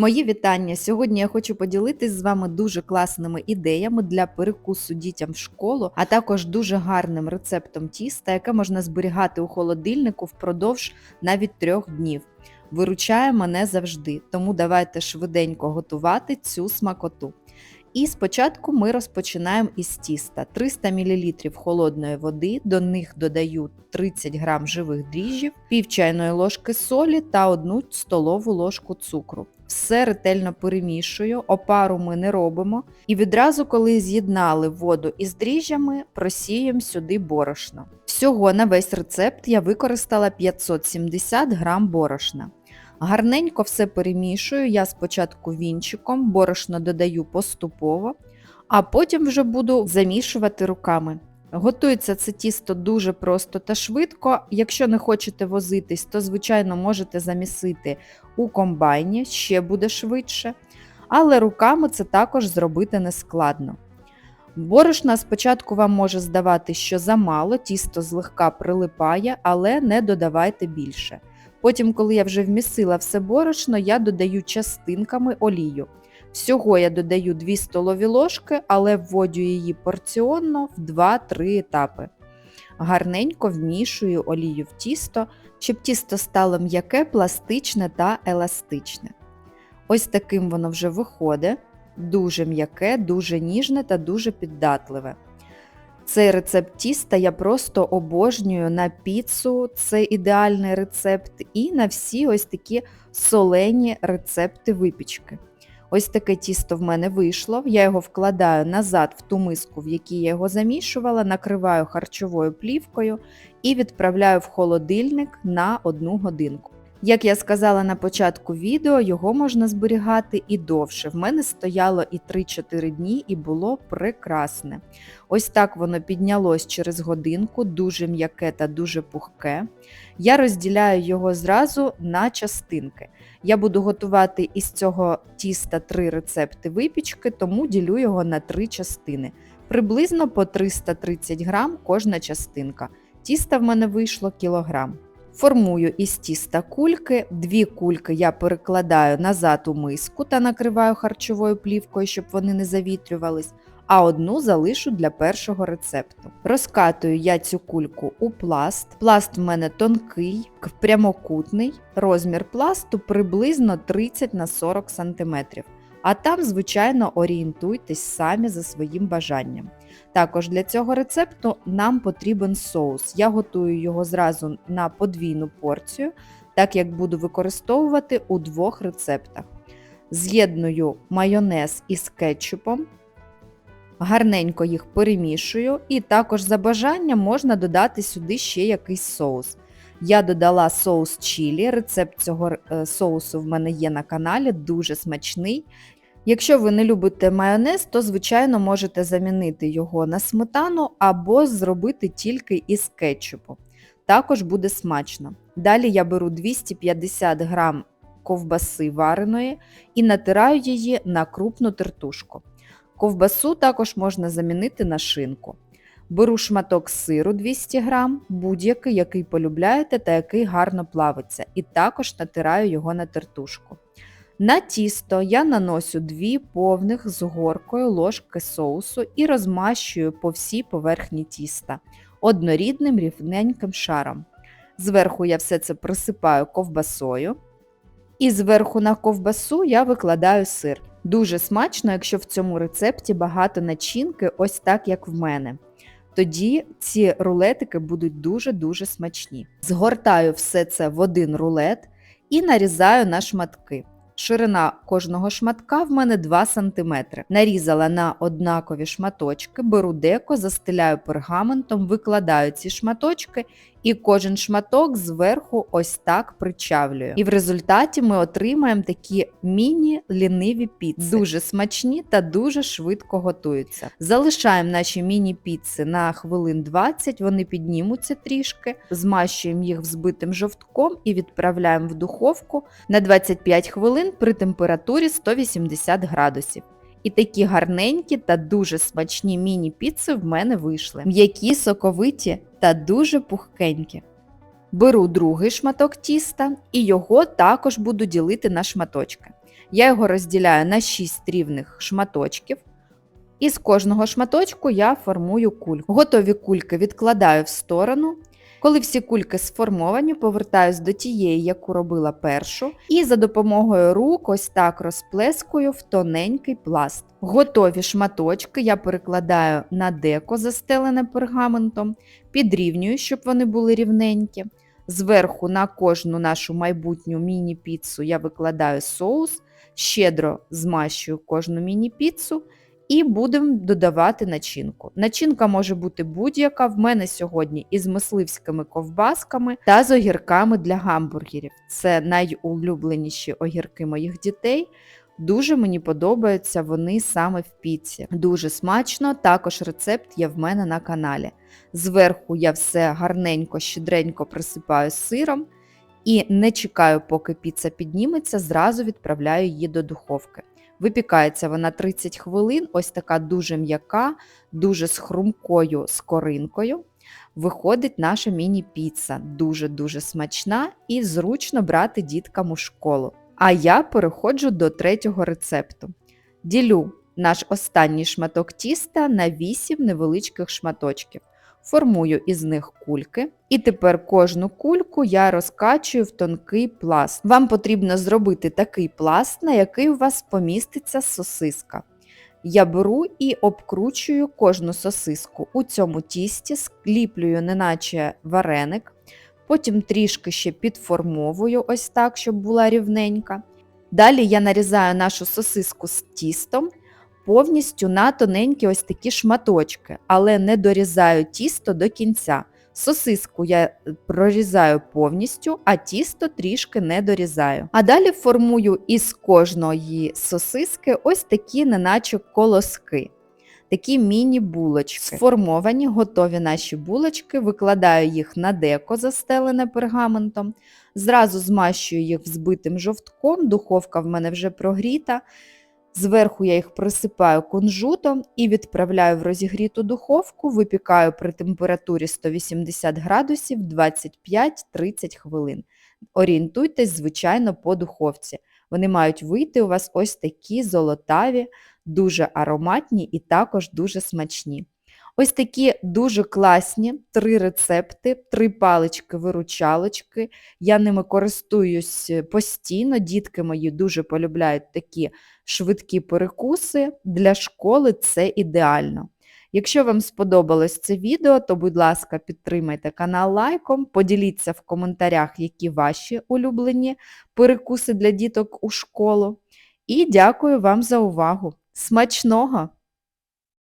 Мої вітання! Сьогодні я хочу поділитись з вами дуже класними ідеями для перекусу дітям в школу, а також дуже гарним рецептом тіста, яке можна зберігати у холодильнику впродовж навіть трьох днів. Виручає мене завжди, тому давайте швиденько готувати цю смакоту. І спочатку ми розпочинаємо із тіста. 300 мл холодної води, до них додаю 30 г живих дріжджів, пів чайної ложки солі та 1 столову ложку цукру. Все ретельно перемішую, опару ми не робимо. І відразу, коли з'єднали воду із дріжджами, просіємо сюди борошно. Всього на весь рецепт я використала 570 г борошна. Гарненько все перемішую, я спочатку вінчиком, борошно додаю поступово, а потім вже буду замішувати руками. Готується це тісто дуже просто та швидко. Якщо не хочете возитись, то, звичайно, можете замісити у комбайні, ще буде швидше. Але руками це також зробити нескладно. Борошна спочатку вам може здавати, що замало, тісто злегка прилипає, але не додавайте більше. Потім, коли я вже вмісила все борошно, я додаю частинками олію. Всього я додаю 2 столові ложки, але вводю її порціонно в 2-3 етапи. Гарненько вмішую олію в тісто, щоб тісто стало м'яке, пластичне та еластичне. Ось таким воно вже виходить, дуже м'яке, дуже ніжне та дуже піддатливе. Цей рецепт тіста я просто обожнюю на піцу, це ідеальний рецепт, і на всі ось такі солені рецепти випічки. Ось таке тісто в мене вийшло. Я його вкладаю назад в ту миску, в якій я його замішувала, накриваю харчовою плівкою і відправляю в холодильник на одну годинку. Як я сказала на початку відео, його можна зберігати і довше. В мене стояло і 3-4 дні, і було прекрасне. Ось так воно піднялось через годинку, дуже м'яке та дуже пухке. Я розділяю його зразу на частинки. Я буду готувати із цього тіста три рецепти випічки, тому ділю його на три частини. Приблизно по 330 грам кожна частинка. Тіста в мене вийшло кілограм. Формую із тіста кульки, дві кульки я перекладаю назад у миску та накриваю харчовою плівкою, щоб вони не завітрювались, а одну залишу для першого рецепту. Розкатую я цю кульку у пласт. Пласт в мене тонкий, прямокутний, розмір пласту приблизно 30 на 40 см. А там, звичайно, орієнтуйтесь самі за своїм бажанням. Також для цього рецепту нам потрібен соус. Я готую його зразу на подвійну порцію, так як буду використовувати у двох рецептах. З'єдную майонез із кетчупом, гарненько їх перемішую, і також за бажанням можна додати сюди ще якийсь соус. Я додала соус чілі, рецепт цього е, соусу в мене є на каналі, дуже смачний. Якщо ви не любите майонез, то, звичайно, можете замінити його на сметану або зробити тільки із кетчупу. Також буде смачно. Далі я беру 250 г ковбаси вареної і натираю її на крупну тертушку. Ковбасу також можна замінити на шинку. Беру шматок сиру 200 г, будь-який, який полюбляєте та який гарно плавиться, і також натираю його на тертушку. На тісто я наношу дві повних з горкою ложки соусу і розмащую по всій поверхні тіста однорідним рівненьким шаром. Зверху я все це присипаю ковбасою. І зверху на ковбасу я викладаю сир. Дуже смачно, якщо в цьому рецепті багато начинки, ось так, як в мене. Тоді ці рулетики будуть дуже-дуже смачні. Згортаю все це в один рулет і нарізаю на шматки. Ширина кожного шматка в мене 2 см. Нарізала на однакові шматочки, беру деко, застеляю пергаментом, викладаю ці шматочки і кожен шматок зверху ось так причавлюю. І в результаті ми отримаємо такі міні-ліниві піци. Дуже смачні та дуже швидко готуються. Залишаємо наші міні-піци на хвилин 20, вони піднімуться трішки, змащуємо їх взбитим жовтком і відправляємо в духовку на 25 хвилин при температурі 180 градусів. І такі гарненькі та дуже смачні міні-піци в мене вийшли. М'які, соковиті та дуже пухкенькі. Беру другий шматок тіста і його також буду ділити на шматочки. Я його розділяю на 6 рівних шматочків. І з кожного шматочку я формую кульку. Готові кульки відкладаю в сторону. Коли всі кульки сформовані, повертаюсь до тієї, яку робила першу, і за допомогою рук ось так розплескую в тоненький пласт. Готові шматочки я перекладаю на деко, застелене пергаментом, підрівнюю, щоб вони були рівненькі. Зверху на кожну нашу майбутню міні-піцу я викладаю соус, щедро змащую кожну міні-піцу і будемо додавати начинку. Начинка може бути будь-яка. В мене сьогодні із мисливськими ковбасками та з огірками для гамбургерів. Це найулюбленіші огірки моїх дітей. Дуже мені подобаються вони саме в піці. Дуже смачно, також рецепт є в мене на каналі. Зверху я все гарненько, щедренько присипаю сиром і не чекаю, поки піца підніметься, зразу відправляю її до духовки. Випікається вона 30 хвилин, ось така дуже м'яка, дуже з хрумкою скоринкою. Виходить наша міні-піца, дуже-дуже смачна і зручно брати діткам у школу. А я переходжу до третього рецепту. Ділю наш останній шматок тіста на 8 невеличких шматочків. Формую із них кульки, і тепер кожну кульку я розкачую в тонкий пласт. Вам потрібно зробити такий пласт, на який у вас поміститься сосиска. Я беру і обкручую кожну сосиску. У цьому тісті скліплюю, неначе вареник, потім трішки ще підформовую, ось так, щоб була рівненька. Далі я нарізаю нашу сосиску з тістом повністю на тоненькі ось такі шматочки, але не дорізаю тісто до кінця. Сосиску я е, прорізаю повністю, а тісто трішки не дорізаю. А далі формую із кожної сосиски ось такі, неначе колоски. Такі міні-булочки. Сформовані, готові наші булочки, викладаю їх на деко, застелене пергаментом, зразу змащую їх взбитим жовтком, духовка в мене вже прогріта. Зверху я їх присипаю кунжутом і відправляю в розігріту духовку, випікаю при температурі 180 градусів 25-30 хвилин. Орієнтуйтесь, звичайно, по духовці. Вони мають вийти у вас ось такі золотаві, дуже ароматні і також дуже смачні. Ось такі дуже класні три рецепти, три палички-виручалочки. Я ними користуюсь постійно. Дітки мої дуже полюбляють такі швидкі перекуси. Для школи це ідеально. Якщо вам сподобалось це відео, то, будь ласка, підтримайте канал лайком, поділіться в коментарях, які ваші улюблені перекуси для діток у школу. І дякую вам за увагу! Смачного!